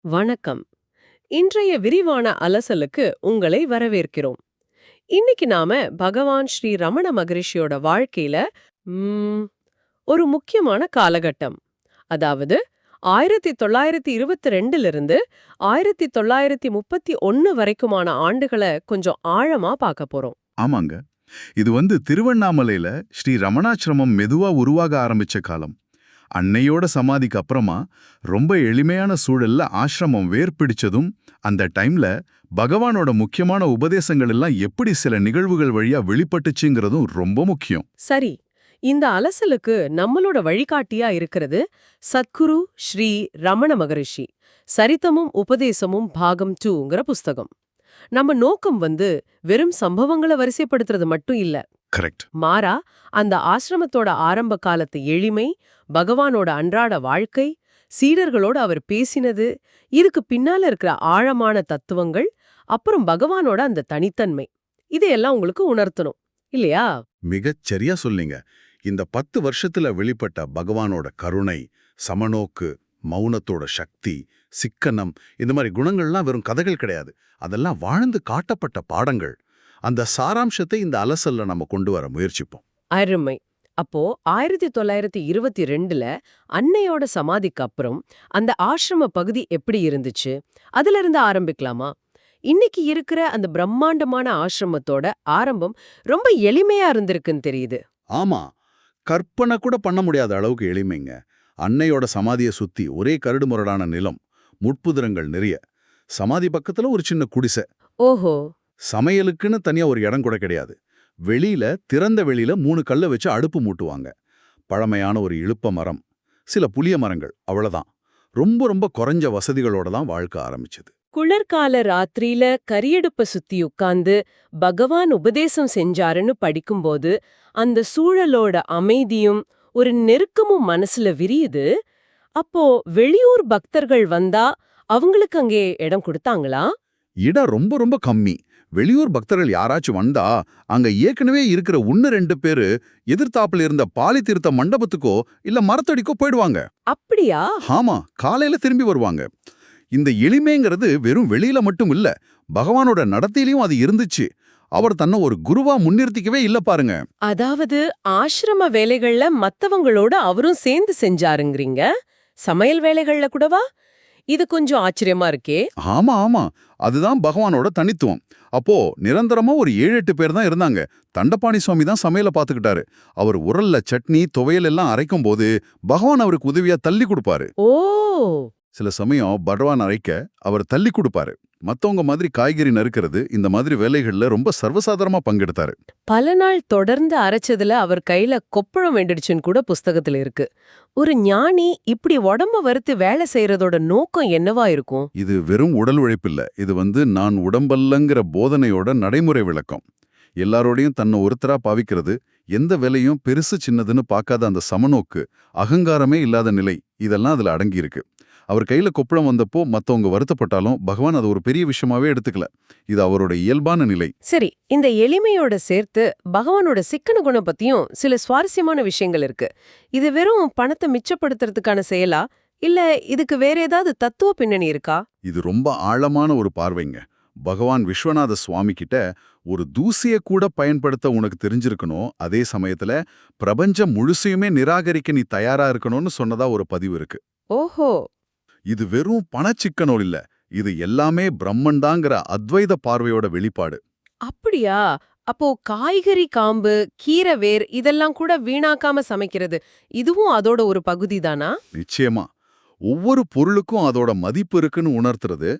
வணக்கம். இன்றைய விரிவான அலசலுக்கு உங்களை வரவேற்கிறோம். இன்னைக்கு நாம பகவான் ஸ்ரீ ரமண மகரிஷியோட வாழ்க்கையில ஒரு முக்கியமான காலகட்டம். அதாவது ஆயிரத்தி தொள்ளாயிரத்தி இருபத்தி ரெண்டுல இருந்து ஆயிரத்தி தொள்ளாயிரத்தி முப்பத்தி ஒன்னு வரைக்குமான ஆண்டுகளை கொஞ்சம் ஆழமா பார்க்க போறோம். ஆமாங்க. இது வந்து திருவண்ணாமலையில ஸ்ரீ ரமணாசிரமம் மெதுவா உருவாக ஆரம்பிச்ச காலம். அன்னையோட சமாதிக்கு அப்புறமா ரொம்ப எளிமையான சூழல்ல ஆசிரமம் வேர் பிடிச்சதும் அந்த டைம்ல பகவானோட முக்கியமான உபதேசங்கள் எல்லாம் எப்படி சில நிகழ்வுகள் வழியா வெளிப்பட்டுச்சுங்கிறதும் ரொம்ப முக்கியம். சரி இந்த அலசலுக்கு நம்மளோட வழிகாட்டியா இருக்கிறது சத்குரு ஸ்ரீ ரமண மகரிஷி. சரித்தமும் உபதேசமும் பாகம் டூங்கிற புஸ்தகம். நம்ம நோக்கம் வந்து வெறும் சம்பவங்களை வரிசைப்படுத்துறது மட்டும் இல்ல. கரெக்ட். மாறா அந்த ஆசிரமத்தோட ஆரம்ப காலத்து எளிமை பகவானோட அன்றாட வாழ்க்கை சீடர்களோட அவர் பேசினது இதுக்கு பின்னால இருக்கிற ஆழமான தத்துவங்கள் அப்புறம் பகவானோட அந்த தனித்தன்மை. இதையெல்லாம் உங்களுக்கு உணர்த்தணும். இல்லையா? மிகச் சரியா சொன்னீங்க இந்த பத்து வருஷத்துல வெளிப்பட்ட பகவானோட கருணை சமநோக்கு மௌனத்தோட சக்தி சிக்கனம் இந்த மாதிரி குணங்கள்லாம் வெறும் கதைகள் கிடையாது. அதெல்லாம் வாழ்ந்து காட்டப்பட்ட பாடங்கள். அந்த சாராம்சத்தை இந்த அலசல்ல நம்ம கொண்டு வர முயற்சிப்போம். அருமை. அப்போ ஆயிரத்தி தொள்ளாயிரத்தி இருபத்தி ரெண்டுல அன்னையோட சமாதிக்கு அப்புறம் அந்த ஆசிரம பகுதி எப்படி இருந்துச்சு? அதுல இருந்து ஆரம்பிக்கலாமா? இன்னைக்கு இருக்கிற அந்த பிரம்மாண்டமான ஆசிரமத்தோட ஆரம்பம் ரொம்ப எளிமையா இருந்திருக்குன்னு தெரியுது. ஆமா. கற்பனை கூட பண்ண முடியாத அளவுக்கு எளிமைங்க. அன்னையோட சமாதியை சுத்தி ஒரே கரடுமுரடான நிலம் முட்புதிரங்கள் நிறைய. சமாதி பக்கத்துல ஒரு சின்ன குடிசை. ஓஹோ. சமையலுக்குன்னு தனியா ஒரு இடம் கூட கிடையாது. வெளியில திறந்த வெளியில மூணு கல்ல வச்சு அடுப்பு மூட்டுவாங்க. பழமையான ஒரு இழுப்ப மரம். சில புளிய மரங்கள் அவ்வளவுதான். ரொம்ப ரொம்ப குறைஞ்ச வசதிகளோட தான் வாழ்க்கை ஆரம்பிச்சது. குளிர்கால ராத்திரியில கரியடுப்ப சுத்தி உட்கார்ந்து பகவான் உபதேசம் செஞ்சாருன்னு படிக்கும்போது அந்த சூழலோட அமைதியும் ஒரு நெருக்கமும் மனசுல விரியுது. அப்போ வெளியூர் பக்தர்கள் வந்தா அவங்களுக்கு அங்கே இடம் கொடுத்தாங்களா? இடம் ரொம்ப ரொம்ப கம்மி. வெளியூர் பக்தர்கள் யாராச்சும் வந்தா அங்க ஏற்கனவே இருக்கிற ஒன்னு ரெண்டு பேரு எதிர்த்தாப்புல இருந்த பாலி தீர்த்த மண்டபத்துக்கோ இல்ல மரத்தடிக்கோ போயிடுவாங்க. அப்படியா? ஆமா காலையில திரும்பி வருவாங்க. இந்த எளிமைங்கிறது வெறும் வெளியில மட்டும் இல்ல பகவானோட நடத்தையிலயும் அது இருந்துச்சு. அவர் தன்னை ஒரு குருவா முன்னிறுத்திக்கவே இல்ல பாருங்க. அதாவது ஆசிரம வேலைகள்ல மத்தவங்களோட அவரும் சேர்ந்து செஞ்சாருங்கிறீங்க? சமையல் வேலைகள்ல கூடவா? இது கொஞ்சம் ஆச்சரியமா இருக்கே. ஆமா ஆமா. அதுதான் பகவானோட தனித்துவம். அப்போ நிரந்தரமா ஒரு ஏழு எட்டு பேர் தான் இருந்தாங்க. தண்டபாணி சுவாமி தான் சமையலை பார்த்துக்கிட்டாரு. அவர் உரல்ல சட்னி துவையல் எல்லாம் அரைக்கும் போது பகவான் அவருக்கு உதவியா தள்ளி கொடுப்பாரு. ஓ! சில சமயம் பகவான் அரைக்க அவர் தள்ளி கொடுப்பாரு. மத்தவங்க மாதிரி காய்கறி நறுக்கிறது இந்த மாதிரி வேலைகள்ல ரொம்ப சர்வசாதாரணமா பங்கெடுத்தாரு. பல நாள் தொடர்ந்து அரைச்சதுல அவர் கையில கொப்பளம் வேண்டிடுச்சுன்னு கூட புஸ்தகத்துல இருக்கு. ஒரு ஞானி இப்படி உடம்ப வறுத்து வேலை செய்யறதோட நோக்கம் என்னவா இருக்கும்? இது வெறும் உடல் உழைப்பில்ல. இது வந்து நான் உடம்பல்லங்கிற போதனையோட நடைமுறை விளக்கம். எல்லாரோடையும் தன்னை ஒருத்தரா பாவிக்கிறது எந்த வேலையும் பெருசு சின்னதுன்னு பார்க்காத அந்த சமநோக்கு அகங்காரமே இல்லாத நிலை இதெல்லாம் அதுல அடங்கியிருக்கு. அவர் கையில கொப்பளம் வந்தப்போ மத்தவங்க வருத்தப்பட்டாலும் பகவான் அது ஒரு பெரிய விஷயமாவே எடுத்துக்கல. இது அவரோட இயல்பான நிலை. சரி இந்த எளிமையோட சேர்த்து பகவானோட சிக்கன குணம் பத்தியும் சில சுவாரஸ்யமான விஷயங்கள் இருக்கு. இது வெறும் பணத்தை மிச்சப்படுத்துறதுக்கான செயலா? இல்ல இதுக்கு வேற ஏதாவது தத்துவ பின்னணி இருக்கா? இது ரொம்ப ஆழமான ஒரு பார்வைங்க. பகவான் விஸ்வநாத சுவாமி கிட்ட ஒரு தூசிய கூட பயன்படுத்த உனக்கு தெரிஞ்சிருக்கணும். அதே சமயத்துல பிரபஞ்சம் முழுசையுமே நிராகரிக்க நீ தயாரா இருக்கணும்னு சொன்னதா ஒரு பதிவு இருக்கு. ஓஹோ! இது வெறும் பணச்சிக்கனம் இல்ல. இது எல்லாமே பிரம்மன்தாங்கிற அத்வைத பார்வையோட வெளிப்பாடு. அப்படியா? அப்போ காய்கறி காம்பு கீரை வேர் இதெல்லாம் கூட வீணாக்காம சமைக்கிறது இதுவும் அதோட ஒரு பகுதி தானா நிச்சயமா. ஒவ்வொரு பொருளுக்கும் அதோட மதிப்பு இருக்குன்னு உணர்த்துறது.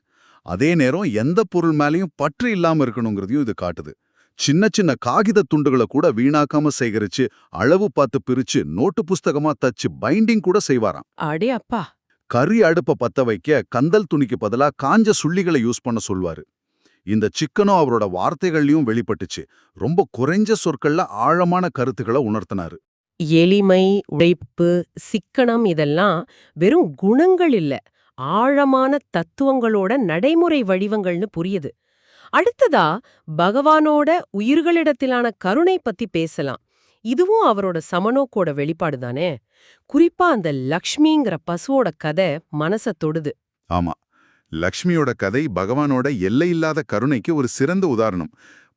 அதே நேரம் எந்த பொருள் மேலயும் பற்று இல்லாம இருக்கணுங்கிறதையும் இது காட்டுது. சின்ன சின்ன காகித துண்டுகளை கூட வீணாக்காம சேகரிச்சு அளவு பார்த்து பிரிச்சு நோட்டு புஸ்தகமா தச்சு பைண்டிங் கூட செய்வாராம். அடே அப்பா கறி அடுப்ப பத்த வைக்க கந்தல் துணிக்கு பதிலா காஞ்ச சுள்ளிகளை யூஸ் பண்ண சொல்வாரு. இந்த சிக்கனும் அவரோட வார்த்தைகள்லயும் வெளிப்பட்டுச்சு. ரொம்ப குறைஞ்ச சொற்கள்ல ஆழமான கருத்துக்களை உணர்த்தினாரு. எளிமை உழைப்பு சிக்கனம் இதெல்லாம் வெறும் குணங்கள் இல்ல. ஆழமான தத்துவங்களோட நடைமுறை வடிவங்கள்னு புரியுது. அடுத்ததா பகவானோட உயிர்களிடத்திலான கருணை பத்தி பேசலாம். இதுவும் அவரோட சமநோக்கோட வெளிப்பாடு தானே? குறிப்பா அந்த லக்ஷ்மிங்கிற பசுவோட கதை மனச தொடுது. ஆமா. லக்ஷ்மியோட கதை பகவானோட எல்லையில்லாத கருணைக்கு ஒரு சிறந்த உதாரணம்.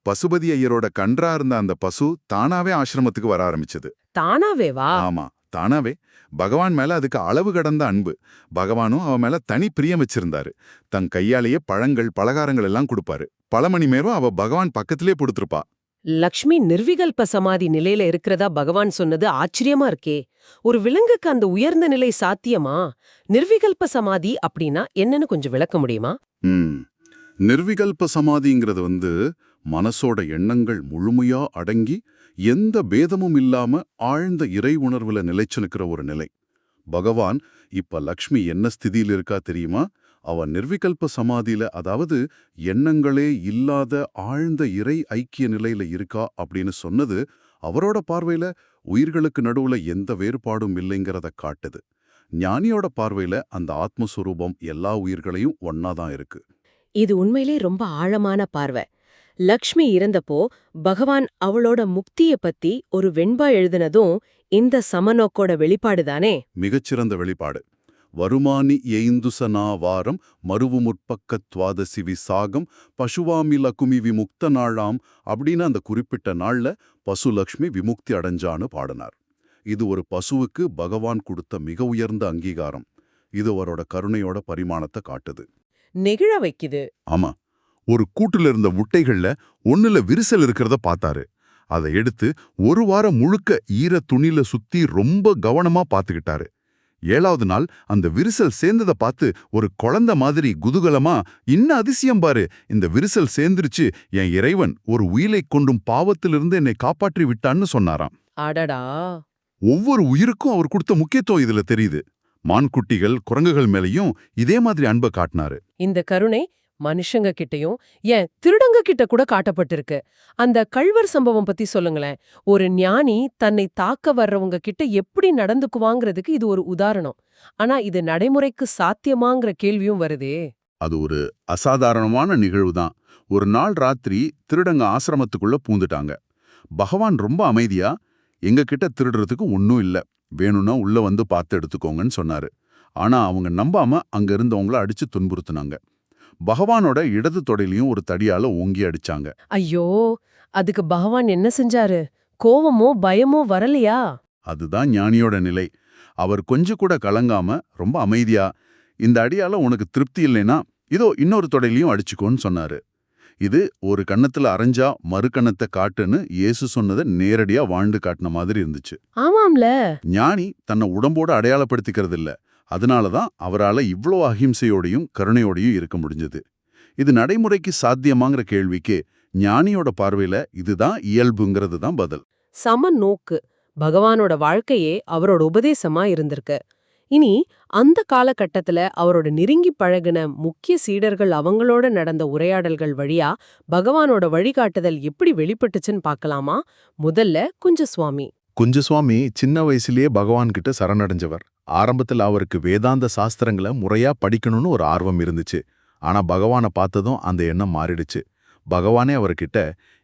பசுபதி ஐயரோட கன்றா இருந்த அந்த பசு தானாவே ஆசிரமத்துக்கு வர ஆரம்பிச்சது. தானாவே வா ஆமா தானாவே. பகவான் மேல அதுக்கு அளவு கடந்த அன்பு. பகவானும் அவ மேல தனி பிரியம் வச்சிருந்தாரு. தன் கையாலேயே பழங்கள் பலகாரங்கள் எல்லாம் கொடுப்பாரு. பல மணி நேரம் அவ பகவான் பக்கத்திலே கொடுத்திருப்பா. லக்ஷ்மி நிர்விகல்ப சமாதி நிலையில இருக்கிறதா பகவான் சொன்னது ஆச்சரியமா இருக்கே. ஒரு விலங்குக்கு அந்த உயர்ந்த நிலை சாத்தியமா? நிர்விகல்ப சமாதி அப்படின்னா என்னன்னு கொஞ்சம் விளக்க முடியுமா? நிர்விகல்ப சமாதிங்கிறது வந்து மனசோட எண்ணங்கள் முழுமையா அடங்கி எந்த பேதமும் இல்லாம ஆழ்ந்த இறை உணர்வுல நிலைச்சு நிற்கிற ஒரு நிலை. பகவான் இப்ப லக்ஷ்மி என்ன ஸ்திதியில இருக்கா தெரியுமா? அவ நிர்விகல்ப சமாதியில அதாவது எண்ணங்களே இல்லாத ஆழ்ந்த இறை ஐக்கிய நிலையில இருக்கா அப்படின்னு சொன்னது அவரோட பார்வையில உயிர்களுக்கு நடுவுல எந்த வேறுபாடும் இல்லைங்கிறத காட்டுது. ஞானியோட பார்வையில அந்த ஆத்மஸ்வரூபம் எல்லா உயிர்களையும் ஒன்னாதான் இருக்கு. இது உண்மையிலே ரொம்ப ஆழமான பார்வை. லக்ஷ்மி இறந்தப்போ பகவான் அவளோட முக்திய பத்தி ஒரு வெண்பா எழுதினதும் இந்த சமநோக்கோட வெளிப்பாடுதானே மிகச்சிறந்த வெளிப்பாடு. வருமானி எய்ந்துசனா வாரம் மருவு முற்பக்கத்வாதசி விசாகம் பசுவாமில குமி விமுக்த நாளாம் அப்படின்னு அந்த குறிப்பிட்ட நாள்ல பசுலக்ஷ்மி விமுக்தி அடைஞ்சான்னு பாடினார். இது ஒரு பசுவுக்கு பகவான் கொடுத்த மிக உயர்ந்த அங்கீகாரம். இது அவரோட கருணையோட பரிமாணத்தை காட்டுது. நெகிழ வைக்குது. ஆமா. ஒரு கூட்டுல இருந்த முட்டைகள்ல ஒண்ணுல விரிசல் இருக்கிறத பார்த்தாரு. அதை எடுத்து ஒரு வாரம் முழுக்க ஈர துணில சுத்தி ரொம்ப கவனமா பார்த்துக்கிட்டாரு. ஏழாவது நாள் அந்த விரிசல் சேர்ந்ததை பார்த்து ஒரு குழந்தை மாதிரி குதூகலமா இன்னும் அதிசயம் பாரு இந்த விரிசல் சேர்ந்துருச்சு என் இறைவன் ஒரு உயிலை கொண்டும் பாவத்திலிருந்து என்னை காப்பாற்றி விட்டான்னு சொன்னாராம். அடடா. ஒவ்வொரு உயிருக்கும் அவர் கொடுத்த முக்கியத்துவம் இதுல தெரியுது. மான்குட்டிகள் குரங்குகள் மேலயும் இதே மாதிரி அன்பை காட்டினாரு. இந்த கருணை மனுஷங்க கிட்டயும் ஏன் திருடங்க கிட்ட கூட காட்டப்பட்டிருக்கு. அந்த கள்வர் சம்பவம் பத்தி சொல்லுங்களேன். ஒரு ஞானி தன்னை தாக்க வர்றவங்க கிட்ட எப்படி நடந்துக்குவாங்கிறதுக்கு இது ஒரு உதாரணம். ஆனா இது நடைமுறைக்கு சாத்தியமாங்கிற கேள்வியும் வருதே. அது ஒரு அசாதாரணமான நிகழ்வு தான் ஒரு நாள் ராத்திரி திருடங்க ஆசிரமத்துக்குள்ள பூந்துட்டாங்க. பகவான் ரொம்ப அமைதியா எங்க கிட்ட திருடுறதுக்கு ஒன்னும் இல்ல. வேணும்னா உள்ள வந்து பார்த்து எடுத்துக்கோங்கன்னு சொன்னாரு. ஆனா அவங்க நம்பாம அங்க இருந்தவங்கள அடிச்சு துன்புறுத்துனாங்க. பகவானோட இடது தொடையிலையும் ஒரு தடியால ஓங்கி அடிச்சாங்க. ஐயோ அதுக்கு பகவான் என்ன செஞ்சாரு? கோவமோ பயமோ வரலையா? அதுதான் ஞானியோட நிலை. அவர் கொஞ்சம் கூட கலங்காம ரொம்ப அமைதியா இந்த அடியால உனக்கு திருப்தி இல்லைனா இதோ இன்னொரு தொடையிலையும் அடிச்சுக்கோன்னு சொன்னாரு. இது ஒரு கன்னத்துல அரைஞ்சா மறு கன்னத்தை காட்டுன்னு இயேசு சொன்னதை நேரடியா வாழ்ந்து காட்டின மாதிரி இருந்துச்சு. ஆமாம்ல. ஞானி தன்னை உடம்போட அடையாளப்படுத்திக்கிறது இல்ல அதனாலதான் அவரால இவ்ளோ அஹிம்சையோடையும் கருணையோடையும் இருக்க முடிஞ்சது. இது நடைமுறைக்கு சாத்தியமாங்கிற கேள்விக்கு ஞானியோட பார்வையில இதுதான் இயல்புங்கிறது தான் பதில். சம நோக்கு பகவானோட வாழ்க்கையே அவரோட உபதேசமா இருந்திருக்கு. இனி அந்த காலகட்டத்துல அவரோட நெருங்கி பழகுன முக்கிய சீடர்கள் அவங்களோட நடந்த உரையாடல்கள் வழியா பகவானோட வழிகாட்டுதல் எப்படி வெளிப்பட்டுச்சுன்னு பார்க்கலாமா முதல்ல குஞ்சசுவாமி. குஞ்சுசுவாமி சின்ன வயசுலயே பகவான் கிட்ட சரணடைஞ்சவர். ஆரம்பத்துல அவருக்கு வேதாந்த சாஸ்திரங்களை முறையா படிக்கணும்னு ஒரு ஆர்வம் இருந்துச்சு. ஆனா பகவானை பார்த்ததும் அந்த எண்ணம் மாறிடுச்சு. பகவானே அவர்கிட்ட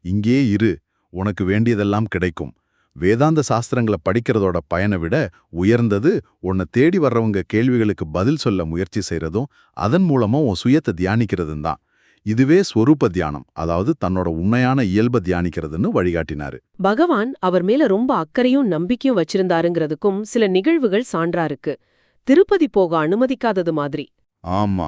இங்கேயே இரு உனக்கு வேண்டியதெல்லாம் கிடைக்கும். வேதாந்த சாஸ்திரங்களை படிக்கிறதோட பயனை விட உயர்ந்தது உன்னை தேடி வர்றவங்க கேள்விகளுக்கு பதில் சொல்ல முயற்சி செய்கிறதும் அதன் மூலமா உன் சுயத்தை தியானிக்கிறதும் தான். இதுவே ஸ்வரூப தியானம் அதாவது தன்னோட உண்மையான இயல்பை தியானிக்கிறதுன்னு வழிகாட்டினாரு. பகவான் அவர் மேல ரொம்ப அக்கறையும் நம்பிக்கையும் வச்சிருந்தாருங்கிறதுக்கும் சில நிகழ்வுகள் சான்றா இருக்கு. திருப்பதி போக அனுமதிக்காதது மாதிரி. ஆமா.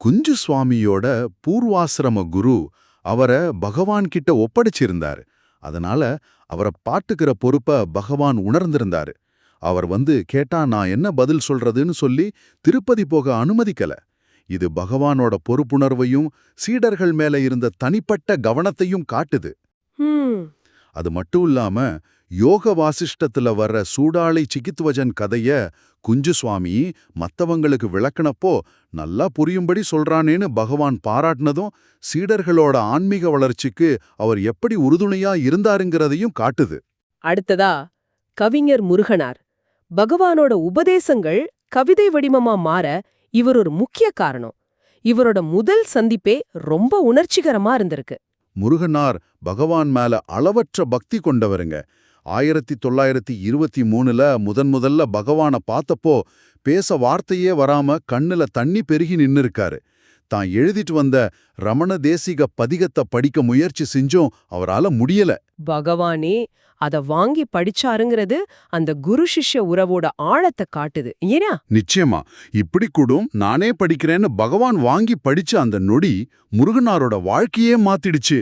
குஞ்சு சுவாமியோட பூர்வாசிரம குரு அவரை பகவான் கிட்ட ஒப்படைச்சிருந்தாரு. அதனால அவரை பாட்டுக்கிற பொறுப்ப பகவான் உணர்ந்திருந்தாரு. அவர் வந்து கேட்டா நான் என்ன பதில் சொல்றதுன்னு சொல்லி திருப்பதி போக அனுமதிக்கல. இது பகவானோட பொறுப்புணர்வையும் சீடர்கள் மேல இருந்த தனிப்பட்ட கவனத்தையும் காட்டுது. அது மட்டும் இல்லாம யோக வாசிஷ்டத்துல வர்ற சூடாளை சிகித்வஜன் கதைய குஞ்சு சுவாமி மத்தவங்களுக்கு விளக்குனப்போ நல்லா புரியும்படி சொல்றானேன்னு பகவான் பாராட்டினதும் சீடர்களோட ஆன்மீக வளர்ச்சிக்கு அவர் எப்படி உறுதுணையா இருந்தாருங்கிறதையும் காட்டுது. அடுத்ததா கவிஞர் முருகனார். பகவானோட உபதேசங்கள் கவிதை வடிவமா மாற இவர் ஒரு முக்கிய காரணம். இவரோட முதல் சந்திப்பே ரொம்ப உணர்ச்சிகரமா இருந்திருக்கு. முருகனார் பகவான் மேல அளவற்ற பக்தி கொண்டவருங்க. ஆயிரத்தி தொள்ளாயிரத்தி இருபத்தி மூணுல முதன் முதல்ல பகவான பார்த்தப்போ பேச வார்த்தையே வராம கண்ணுல தண்ணி பெருகி நின்னு இருக்காரு தான் எழுதிட்டு வந்த ரமண தேசிக பதிகத்தை படிக்க முயற்சி செஞ்சும். அவரால முடியல. பகவானே அத வாங்கி படிச்சாருங்கிறது அந்த குரு சிஷ்ய உறவோட ஆழத்தை காட்டுது. ஏனா நிச்சயமா. இப்படி கூடும் நானே படிக்கிறேன்னு பகவான் வாங்கி படிச்ச அந்த நொடி முருகனாரோட வாழ்க்கையே மாத்திடுச்சு.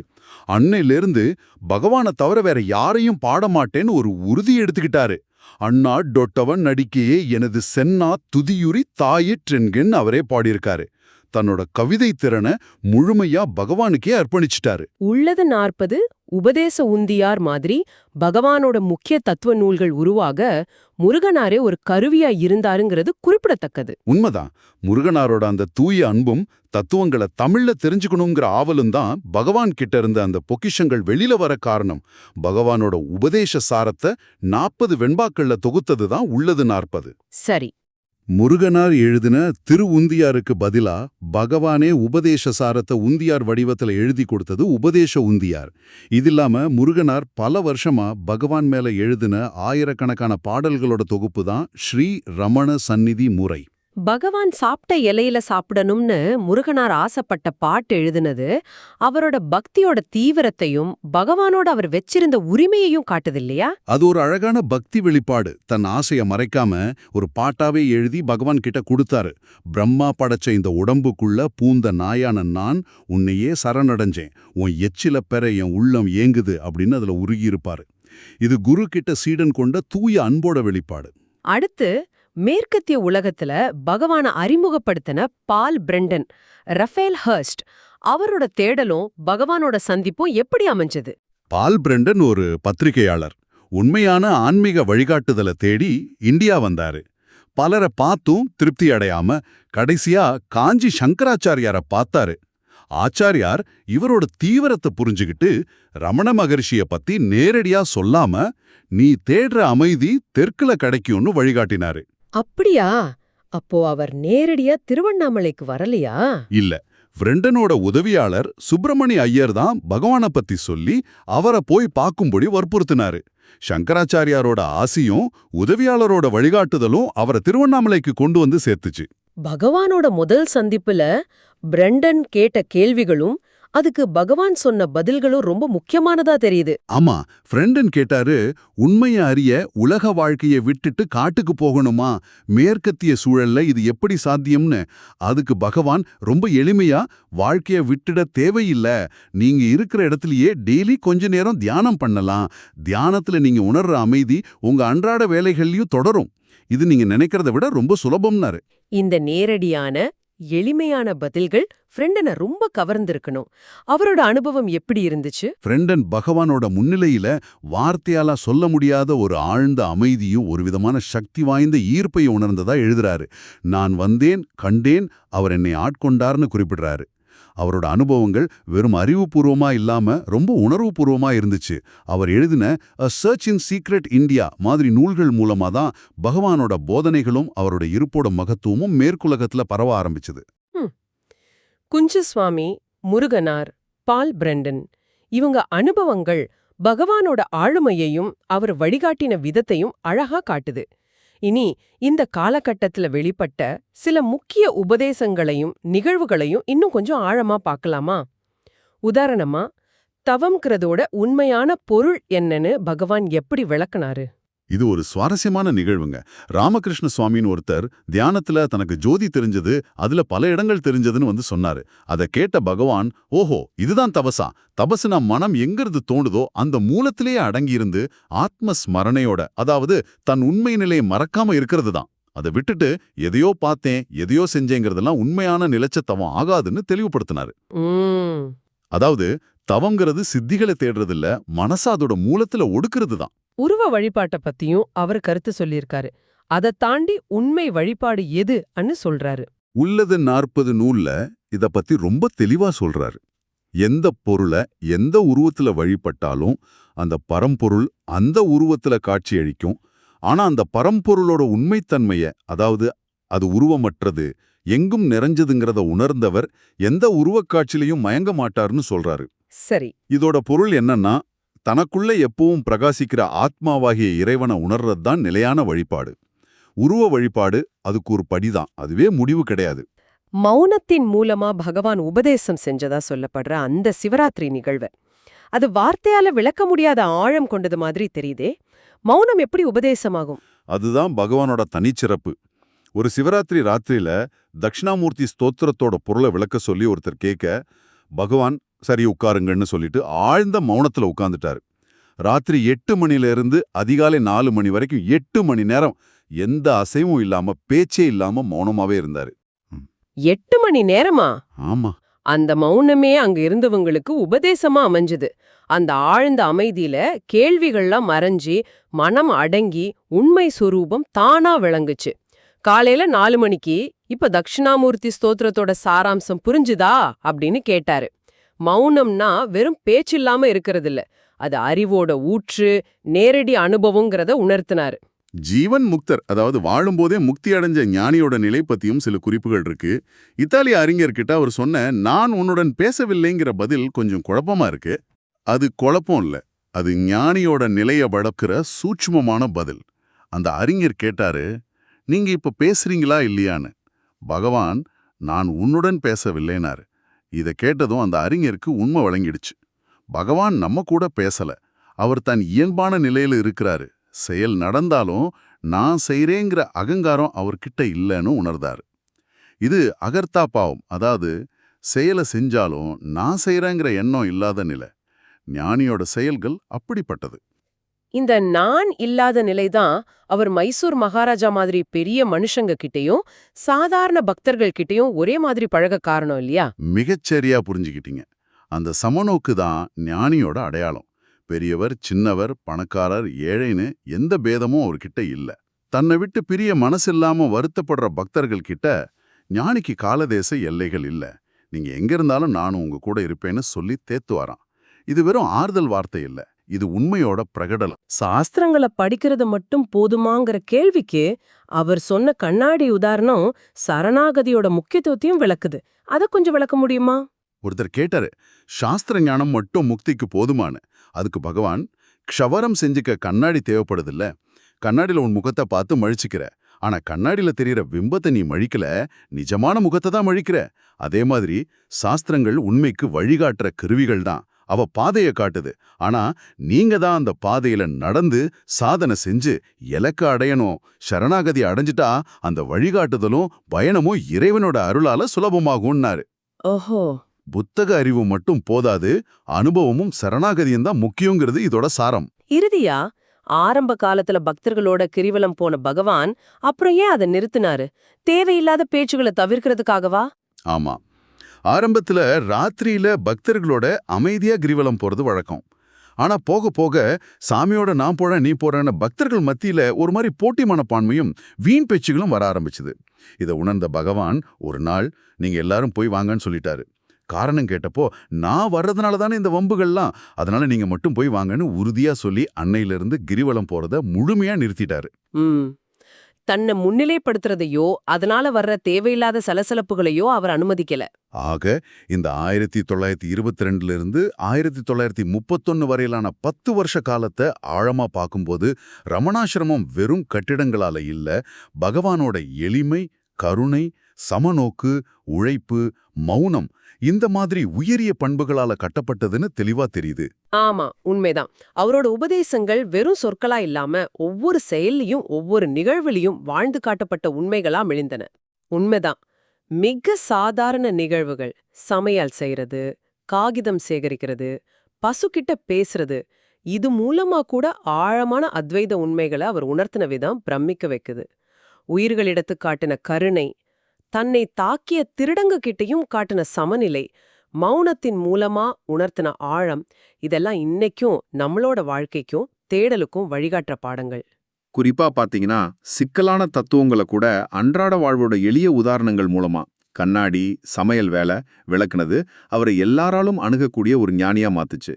அன்னையிலிருந்து பகவானை தவிர வேற யாரையும் பாடமாட்டேன்னு ஒரு உறுதி எடுத்துக்கிட்டாரு. அண்ணா டொட்டவன் நடிக்கையே எனது சென்னா துதியுரி தாயிற்றென்கின்னு அவரே பாடியிருக்காரு. தன்னோட கவிதை திறனை முழுமையா பகவானுக்கே அர்ப்பணிச்சிட்டாரு. உள்ளது நாற்பது உபதேச உந்தியார் மாதிரி பகவானோட முக்கிய தத்துவ நூல்கள் உருவாக முருகனாரே ஒரு கருவியா இருந்தாருங்கிறது குறிப்பிடத்தக்கது. உண்மைதான். முருகனாரோட அந்த தூய அன்பும் தத்துவங்களை தமிழ்ல தெரிஞ்சுக்கணுங்கிற ஆவலும் தான் பகவான் கிட்ட இருந்த அந்த பொக்கிஷங்கள் வெளியில வர காரணம். பகவானோட உபதேச சாரத்தை நாற்பது வெண்பாக்கள்ல தொகுத்தது தான் உள்ளது நாற்பது. சரி. முருகனார் எழுதின திரு உந்தியாருக்கு பதிலா பகவானே உபதேச சாரத்தை உந்தியார் வடிவத்துல எழுதி கொடுத்தது உபதேச உந்தியார். இதில்லாம முருகனார் பல வருஷமா பகவான் மேல எழுதின ஆயிரக்கணக்கான பாடல்களோட தொகுப்பு தான் ஸ்ரீ ரமண சந்நிதி முறை. பகவான் சாப்பிட்ட இலையில சாப்பிடணும்னு முருகனார் ஆசைப்பட்ட பாட்டு எழுதுனது அவரோட பக்தியோட தீவிரத்தையும் பகவானோட அவர் வச்சிருந்த உரிமையையும் காட்டுது இல்லையா? அது ஒரு அழகான பக்தி வெளிப்பாடு. தன் ஆசைய மறைக்காம ஒரு பாட்டாவே எழுதி பகவான் கிட்ட கொடுத்தாரு. பிரம்மா படைச்ச இந்த உடம்புக்குள்ள பூந்த நாயான நான் உன்னையே சரணடைஞ்சேன். உன் எச்சில பெற என் உள்ளம் ஏங்குது அப்படின்னு அதுல உருகியிருப்பாரு. இது குரு கிட்ட சீடன் கொண்ட தூய அன்போட வெளிப்பாடு. அடுத்து மேற்கத்திய உலகத்துல பகவான அறிமுகப்படுத்தின பால் பிரெண்டன் ரஃபேல் ஹர்ஸ்ட் அவரோட தேடலும் பகவானோட சந்திப்பும் எப்படி அமைஞ்சது? பால் பிரெண்டன் ஒரு பத்திரிகையாளர். உண்மையான ஆன்மீக வழிகாட்டுதலை தேடி இந்தியா வந்தாரு. பலரை பார்த்தும் திருப்தி அடையாம கடைசியா காஞ்சி சங்கராச்சாரியார பார்த்தாரு. ஆச்சாரியார் இவரோட தீவிரத்தை புரிஞ்சுகிட்டு ரமண மகர்ஷிய பத்தி நேரடியா சொல்லாம நீ தேடுற அமைதி தெற்குல கிடைக்கும்னு வழிகாட்டினாரு. அப்படியா? அப்போ அவர் நேரடியா திருவண்ணாமலைக்கு வரலையா? இல்ல. ஃப்ரெண்டனோட உதவியாளர் சுப்பிரமணி ஐயர் தான் பகவானை பத்தி சொல்லி அவரை போய் பார்க்கும்படி வற்புறுத்தினாரு. சங்கராச்சாரியாரோட ஆசியும் உதவியாளரோட வழிகாட்டுதலும் அவரை திருவண்ணாமலைக்கு கொண்டு வந்து சேர்த்துச்சு. பகவானோட முதல் சந்திப்புல பிரெண்டன் கேட்ட கேள்விகளும் அதுக்கு பகவான் சொன்ன பதில்களும் ரொம்ப முக்கியமானதா தெரியுது. ஆமா ஃப்ரெண்டன் கேட்டாரு உண்மைய அறிய உலக வாழ்க்கையை விட்டுட்டு காட்டுக்கு போகணுமா? மேற்கத்திய சூழல்ல இது எப்படி சாத்தியம்னு? அதுக்கு பகவான் ரொம்ப எளிமையா வாழ்க்கைய விட்டுட தேவையில்ல. நீங்க இருக்கிற இடத்துலயே டெய்லி கொஞ்ச நேரம் தியானம் பண்ணலாம். தியானத்துல நீங்க உணர்ற அமைதி உங்க அன்றாட வேலைகள்லயும் தொடரும். இது நீங்க நினைக்கிறத விட ரொம்ப சுலபம்னாரு. இந்த நேரடியான எளிமையான பதில்கள் ஃப்ரெண்டனை ரொம்ப கவர்ந்திருக்கணும். அவரோட அனுபவம் எப்படி இருந்துச்சு? ஃப்ரெண்டன் பகவானோட முன்னிலையில வார்த்தையால சொல்ல முடியாத ஒரு ஆழ்ந்த அமைதியும் ஒரு விதமான சக்தி வாய்ந்த ஈர்ப்பையும் உணர்ந்ததா எழுதுறாரு. நான் வந்தேன் கண்டேன் அவர் என்னை ஆட்கொண்டார்னு குறிப்பிடுறாரு. அவரோட அனுபவங்கள் வெறும் அறிவுபூர்வமா இல்லாம ரொம்ப உணர்வுபூர்வமா இருந்துச்சு. அவர் எழுதின a search in secret India மாதிரி நூல்கள் மூலமா தான் பகவானோட போதனைகளும் அவரோட இருப்போட மகத்துவமும் மேற்குலகத்துல பரவ ஆரம்பிச்சது. குஞ்சுசுவாமி முருகனார் பால் பிரெண்டன் இவங்க அனுபவங்கள் பகவானோட ஆளுமையையும் அவர் வழிகாட்டின விதத்தையும் அழகா காட்டுது. இனி இந்த காலகட்டத்துல வெளிப்பட்ட சில முக்கிய உபதேசங்களையும் நிகழ்வுகளையும் இன்னும் கொஞ்சம் ஆழமா பார்க்கலாமா? உதாரணமா தவம்ங்கிறதோட உண்மையான பொருள் என்னன்னு பகவான் எப்படி விளக்குனாரு? இது ஒரு சுவாரஸ்யமான நிகழ்வுங்க. ராமகிருஷ்ண சுவாமின்னு ஒருத்தர் தியானத்துல தனக்கு ஜோதி தெரிஞ்சது அதுல பல இடங்கள் தெரிஞ்சதுன்னு வந்து சொன்னாரு. அதை கேட்ட பகவான் ஓஹோ இதுதான் தபசா. தபசுனா மனம் எங்கிருந்து தோணுதோ அந்த மூலத்திலேயே அடங்கியிருந்து ஆத்ம ஸ்மரணையோட அதாவது தன் உண்மை நிலையை மறக்காம இருக்கிறது தான் அதை விட்டுட்டு எதையோ பார்த்தேன் எதையோ செஞ்சேங்கிறதெல்லாம் உண்மையான நிலைச்ச தவம் ஆகாதுன்னு தெளிவுபடுத்தினாரு. அதாவது தவங்கிறது சித்திகளை தேடுறதில்ல மனசு அதோட மூலத்துல ஒடுக்கிறது தான் உருவ வழிபாட்டை பத்தியும் அவர் கருத்து சொல்லியிருக்காரு. அதை தாண்டி உண்மை வழிபாடு எது அன்னு சொல்றாரு. உள்ளது நாற்பது நூல்ல இத பத்தி ரொம்ப தெளிவா சொல்றாரு. எந்த பொருளை எந்த உருவத்துல வழிபட்டாலும் அந்த பரம்பொருள் அந்த உருவத்துல காட்சியளிக்கும். ஆனா அந்த பரம்பொருளோட உண்மைத்தன்மைய அதாவது அது உருவமற்றது எங்கும் நிறைஞ்சதுங்கிறத உணர்ந்தவர் எந்த உருவக்காட்சியிலையும் மயங்க மாட்டார்னு சொல்றாரு. சரி. இதோட பொருள் என்னன்னா தனக்குள்ள எப்பவும் பிரகாசிக்கிற ஆத்மாவாகிய இறைவனை உணர்றது தான் நிலையான வழிபாடு. உருவ வழிபாடு அதுக்கு ஒரு படிதான். அதுவே முடிவு கிடையாது. மௌனத்தின் மூலமா பகவான் உபதேசம் செஞ்சதா சொல்லப்படுற அந்த சிவராத்திரி நிகழ்வு. அது வார்த்தையால விளக்க முடியாத ஆழம் கொண்டது மாதிரி தெரியுதே. மௌனம் எப்படி உபதேசமாகும்? அதுதான் பகவானோட தனிச்சிறப்பு. ஒரு சிவராத்திரி ராத்திரியில தட்சிணாமூர்த்தி ஸ்தோத்திரத்தோட பொருளை விளக்க சொல்லி ஒருத்தர் கேட்க பகவான் சரி உட்காருங்கன்னு சொல்லிட்டு ஆழ்ந்த மௌனத்துல உட்கார்ந்துட்டாரு. ராத்திரி எட்டு மணில இருந்து அதிகாலை நாலு மணி வரைக்கும் எட்டு மணி நேரம் எந்த அசைவும் இல்லாம பேச்சே இல்லாம மௌனமாவே இருந்தாரு. எட்டு மணி நேரமா? ஆமா. அந்த மௌனமே அங்க இருந்தவங்களுக்கு உபதேசமா அமைஞ்சது. அந்த ஆழ்ந்த அமைதியில கேள்விகள்லாம் மறைஞ்சி மனம் அடங்கி உண்மை சொரூபம் தானா விளங்குச்சு. காலையில நாலு மணிக்கு இப்ப தட்சிணாமூர்த்தி ஸ்தோத்திரத்தோட சாராம்சம் புரிஞ்சுதா அப்படின்னு கேட்டாரு. மௌனம்னா வெறும் பேச்சில்லாம இருக்கிறது இல்ல அது அறிவோட ஊற்று நேரடி அனுபவங்கிறத உணர்த்தினாரு. ஜீவன் முக்தர் அதாவது வாழும்போதே முக்தி அடைஞ்ச ஞானியோட நிலை பத்தியும் சில குறிப்புகள் இருக்கு. இத்தாலிய அறிஞர்கிட்ட அவர் சொன்ன நான் உன்னுடன் பேசவில்லைங்கிற பதில் கொஞ்சம் குழப்பமா இருக்கு. அது குழப்பம் இல்ல. அது ஞானியோட நிலைய வளர்க்கிற சூட்சமமான பதில். அந்த அறிஞர் கேட்டாரு நீங்க இப்ப பேசுறீங்களா இல்லையான்னு. பகவான் நான் உன்னுடன் பேசவில்லைனாரு. இத கேட்டதும் அந்த அறிஞருக்கு உண்மை வழங்கிடுச்சு. பகவான் நம்ம கூட பேசல. அவர் தன் இயல்பான நிலையில இருக்கிறாரு. செயல் நடந்தாலும் நான் செய்கிறேங்கிற அகங்காரம் அவர்கிட்ட இல்லைன்னு உணர்ந்தார். இது அகர்த்தா பாவம். அதாவது செயலை செஞ்சாலும் நான் செய்றேங்கிற எண்ணம் இல்லாத நிலை. ஞானியோட செயல்கள் அப்படிப்பட்டது. இந்த நான் இல்லாத நிலைதான் அவர் மைசூர் மகாராஜா மாதிரி பெரிய மனுஷங்க கிட்டயும் சாதாரண பக்தர்கள் கிட்டயும் ஒரே மாதிரி பழக காரணம் இல்லையா? மிகச்சரியா புரிஞ்சுக்கிட்டீங்க. அந்த சமநோக்கு தான் ஞானியோட அடையாளம். பெரியவர் சின்னவர் பணக்காரர் ஏழைன்னு எந்த பேதமும் அவர்கிட்ட இல்ல. தன்னை விட்டு பிரிய மனசில்லாம வருத்தப்படுற பக்தர்கள் கிட்ட ஞானிக்கு காலதேச எல்லைகள் இல்ல. நீங்க எங்க இருந்தாலும் நானும் உங்க கூட இருப்பேன்னு சொல்லி தேத்து வரான் இது வெறும் ஆறுதல் வார்த்தை இல்லை. இது உண்மையோட பிரகடலம் சாஸ்திரங்களை படிக்கிறது மட்டும் போதுமாங்கிற கேள்விக்கு அவர் சொன்ன கண்ணாடி உதாரணம் சரணாகதியோட முக்கியத்துவத்தையும் விளக்குது. அத கொஞ்சம் விளக்க முடியுமா? ஒருத்தர் கேட்டாரு சாஸ்திர ஞானம் மட்டும் முக்திக்கு போதுமான்னு. அதுக்கு பகவான் க்ஷவரம் செஞ்சுக்க கண்ணாடி தேவைப்படுதில்ல. கண்ணாடியில உன் முகத்தை பார்த்து மழிச்சுக்கிற. ஆனா கண்ணாடியில தெரியற பிம்பத்தை நீ மழிக்கல நிஜமான முகத்தை தான் மழிக்கிற. அதே மாதிரி சாஸ்திரங்கள் உண்மைக்கு வழிகாட்டுற கருவிகள் தான் அவ பாதைய காட்டுது. ஆனா நீங்க தான் அந்த பாதையில நடந்து சாதனை செஞ்சு இலக்க அடையணும். சரணாகதி அடைஞ்சிட்டா அந்த வழிகாட்டுதலும் பயணமும் இறைவனோட அருளால சுலபமாகும்னாரு. ஓஹோ. புத்தக அறிவு மட்டும் போதாது அனுபவமும் சரணாகதியும் தான் முக்கியங்கிறது இதோட சாரம். இறுதியா ஆரம்ப காலத்துல பக்தர்களோட கிரிவலம் போன பகவான் அப்புறம் ஏன் அதை நிறுத்தினாரு? தேவையில்லாத பேச்சுகளை தவிர்க்கிறதுக்காகவா? ஆமா. ஆரம்பத்துல ராத்திரியில பக்தர்களோட அமைதியா கிரிவலம் போறது வழக்கம். ஆனா போக போக சாமியோட நான் போறேன் நீ போறேன்னு பக்தர்கள் மத்தியில ஒரு மாதிரி போட்டி மனப்பான்மையும் வீண் பேச்சுகளும் வர ஆரம்பிச்சுது. இதை உணர்ந்த பகவான் ஒரு நாள் நீங்க எல்லாரும் போய் வாங்கன்னு சொல்லிட்டாரு. காரணம் கேட்டப்போ நான் வர்றதுனால தானே இந்த வம்புகள்லாம். அதனால நீங்க மட்டும் போய் வாங்கன்னு உறுதியா சொல்லி அன்னையிலிருந்து கிரிவலம் போறத முழுமையா நிறுத்திட்டாரு. தன்னை முன்னிலைப்படுத்துறதையோ அதனால வர்ற தேவையில்லாத சலசலப்புகளையோ அவர் அனுமதிக்கல. ஆக இந்த ஆயிரத்தி தொள்ளாயிரத்தி இருபத்தி ரெண்டுல இருந்து ஆயிரத்தி தொள்ளாயிரத்தி முப்பத்தொன்னு வரையிலான பத்து வருஷ காலத்தை ஆழமா பார்க்கும்போது ரமணாசிரமம் வெறும் கட்டிடங்களால இல்ல பகவானோட எளிமை கருணை சமநோக்கு உழைப்பு மௌனம் இந்த மாதிரி உயரிய பண்புகளால கட்டப்பட்டதுன்னு தெளிவா தெரியுது. ஆமா உண்மைதான். அவரோட உபதேசங்கள் வெறும் சொற்களா இல்லாம ஒவ்வொரு செயல்லையும் ஒவ்வொரு நிகழ்விலையும் வாழ்ந்து காட்டப்பட்ட உண்மைகளா மிளிந்தன. உண்மைதான். மிக சாதாரண நிகழ்வுகள் சமையல் செய்யறது காகிதம் சேகரிக்கிறது பசுக்கிட்ட பேசுறது இது மூலமா கூட ஆழமான அத்வைத உண்மைகளை அவர் உணர்த்தின விதம் பிரமிக்க வைக்குது. உயிர்களிடத்து காட்டின கருணை தன்னை தாக்கிய திருடங்க கிட்டையும் காட்டின சமநிலை மௌனத்தின் மூலமா உணர்த்தின ஆழம் இதெல்லாம் இன்னைக்கும் நம்மளோட வாழ்க்கைக்கும் தேடலுக்கும் வழிகாட்டுற பாடங்கள். குறிப்பா பாத்தீங்கன்னா சிக்கலான தத்துவங்களை கூட அன்றாட வாழ்வோட எளிய உதாரணங்கள் மூலமா கண்ணாடி சமையல் வேலை விளக்குனது அவரை எல்லாராலும் அணுகக்கூடிய ஒரு ஞானியா மாத்துச்சு.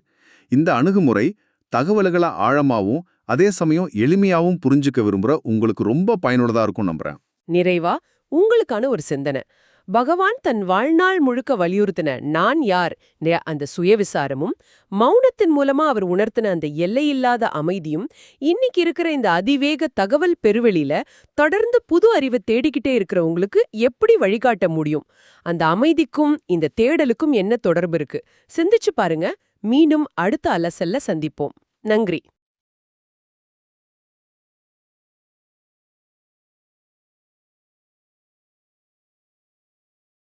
இந்த அணுகுமுறை தகவல்களை ஆழமாவும் அதே சமயம் எளிமையாவும் புரிஞ்சுக்க விரும்புற உங்களுக்கு ரொம்ப பயனுள்ளதா இருக்கும் நம்புறேன். நிறைவா உங்களுக்கான ஒரு சிந்தனை. பகவான் தன் வாழ்நாள் முழுக்க வலியுறுத்தின நான் யார் அந்த சுயவிசாரமும் மௌனத்தின் மூலமா அவர் உணர்த்தின அந்த எல்லையில்லாத அமைதியும் இன்னைக்கு இருக்கிற இந்த அதிவேக தகவல் பெருவெளியில தொடர்ந்து புது அறிவை தேடிக்கிட்டே இருக்கிறவங்களுக்கு எப்படி வழிகாட்ட முடியும்? அந்த அமைதிக்கும் இந்த தேடலுக்கும் என்ன தொடர்பு இருக்கு? சிந்திச்சு பாருங்க. மீண்டும் அடுத்த அலசல்ல சந்திப்போம். நன்றி.